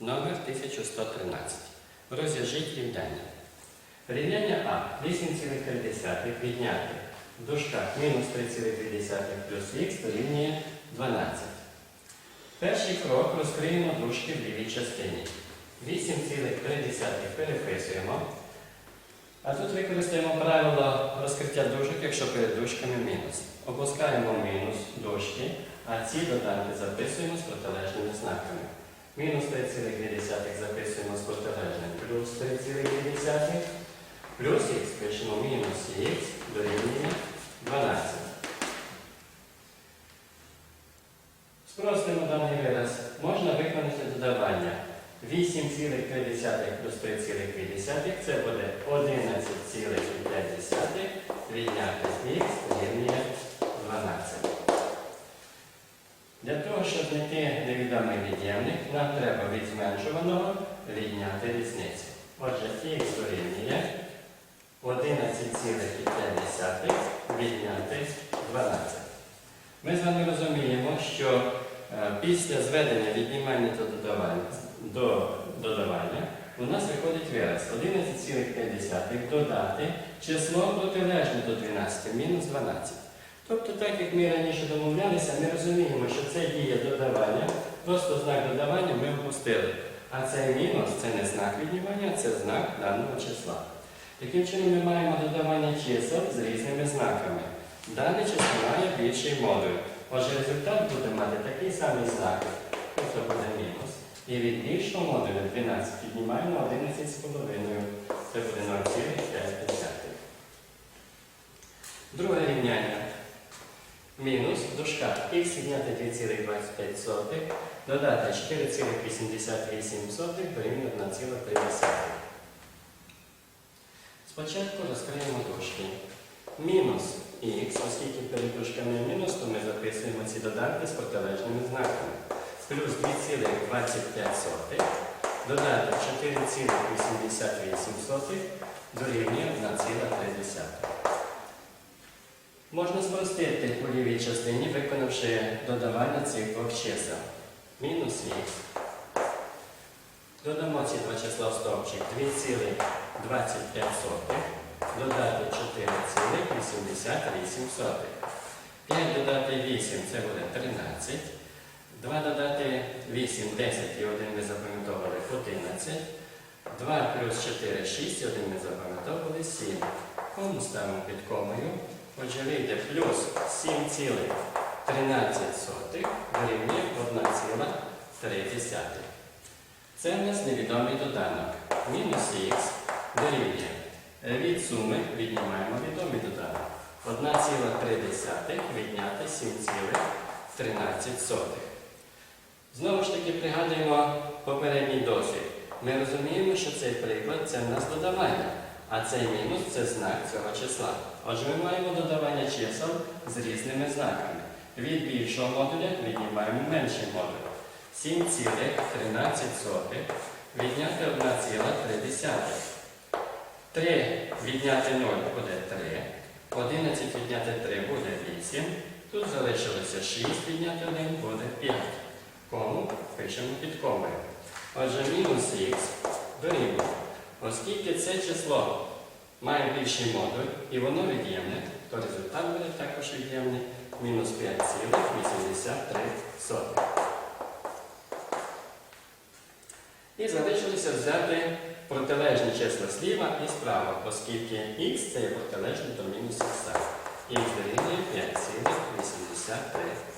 номер 1113. Розв'яжіть рівняння. Рівняння А 8,3 відняти в дужках мінус 3,2 плюс х дорівнює 12. Перший крок розкриємо дужки в лівій частині. 8,3 переписуємо. А тут використаємо правило розкриття дужок, якщо перед дужками мінус. Опускаємо мінус дужки, а ці доданки записуємо з знаками. Мінус 3,2 записуємо з протилежним плюс 3,2. Плюс х пишемо мінус х дорівнює 12. Спростимо даний вираз. Можна виконати додавання. 8,3 плюс 3,2 це буде 11,5 відняти х дорівнює 12. Для того, щоб невідомий від'ємник, нам треба від зменшуваного відняти різницю. Отже, х дорівнює 11,5 відняти 12. Ми з вами розуміємо, що е, після зведення віднімання до додавання у нас виходить вираз 11,5 додати число протилежне до 12 мінус 12. Тобто, так як ми раніше домовлялися, ми розуміємо, що це дія додавання, просто знак додавання ми опустили. А цей мінус це не знак віднімання, це знак даного числа. Таким чином ми маємо додавання чисел з різними знаками. Дане число має більший модуль. Отже, результат буде мати такий самий знак, тобто буде мінус. І від більшого модуля 12 піднімаємо на 11,5. 3,25, додати 4,88 дорівнює 1,3. Спочатку розкриємо дошки. Мінус х, оскільки перед дужками мінус, то ми записуємо ці додатки з протилежними знаками. Плюс 2,25 додати 4,88 дорівнює 1,3. Можна спростити у лівій частині, виконавши додавання цих двох чисел. Мінус х. Додамо ці два числа в стовпчик 2,25 додати 4,88. 5 додати 8 це буде 13. 2 додати 8, 10 і 1 ми запам'ятовували 11. 2 плюс 4, 6, 1 ми запам'ятовували 7. Кому ставимо під комою? Отже, плюс 7,13 дорівнює 1,3. Це в нас невідомий доданок. Мінус х дорівнює. Від суми віднімаємо відомий доданок. 1,3 відняти 7,13. Знову ж таки пригадуємо попередній досвід. Ми розуміємо, що цей приклад це в нас додавання, а цей мінус це знак цього числа. Отже, ми маємо додавання чисел з різними знаками. Від більшого модуля віднімаємо менший модуль. 7,13 відняти 1,3. 3 відняти 0 буде 3. 11 відняти 3 буде 8. Тут залишилося 6 відняти 1 буде 5. Кому пишемо під комою. Отже, мінус х дорівнює. Оскільки це число має більший модуль і воно від'ємне, то результат буде також від'ємний мінус 5,83. І залишилося взяти протилежні числа зліва і справа, оскільки х це є протилежний до мінус х. Х дорівнює 5,83.